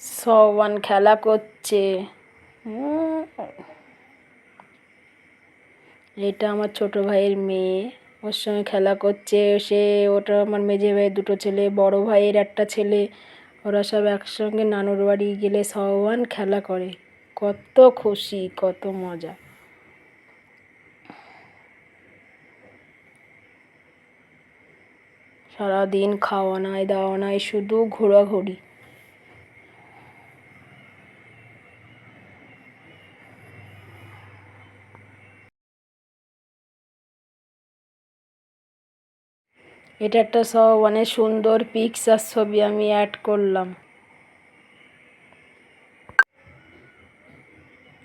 সবান খেলা করছে। এটা আমার ছোট ভাইয়ের মেয়ে, ওর সঙ্গে খেলা করছে। সে, ওটা আমার মেঝে ভাইয়ের দুটো ছেলে, বড় ভাইয়ের একটা ছেলে। ওরা সব একসঙ্গে নানুর বাড়ি গেলে সবান খেলা করে। কত খুশি, কত মজা। সারাদিন খাওয়া নাই, দাওয়া নাই, শুধু ঘোরাঘুরি। এটা একটা সব অনেক সুন্দর পিকচার ছবি আমি অ্যাড করলাম।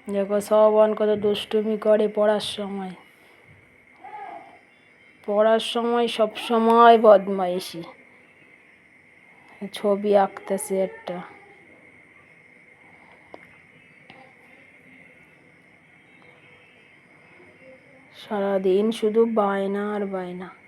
দেখো সবন কত দুষ্টুমি করে পড়ার সময়। পড়ার সময় সব সময় বদমাইশি। ছবি আঁকতেছে একটা। সারাদিন শুধু বায়না আর বায়না।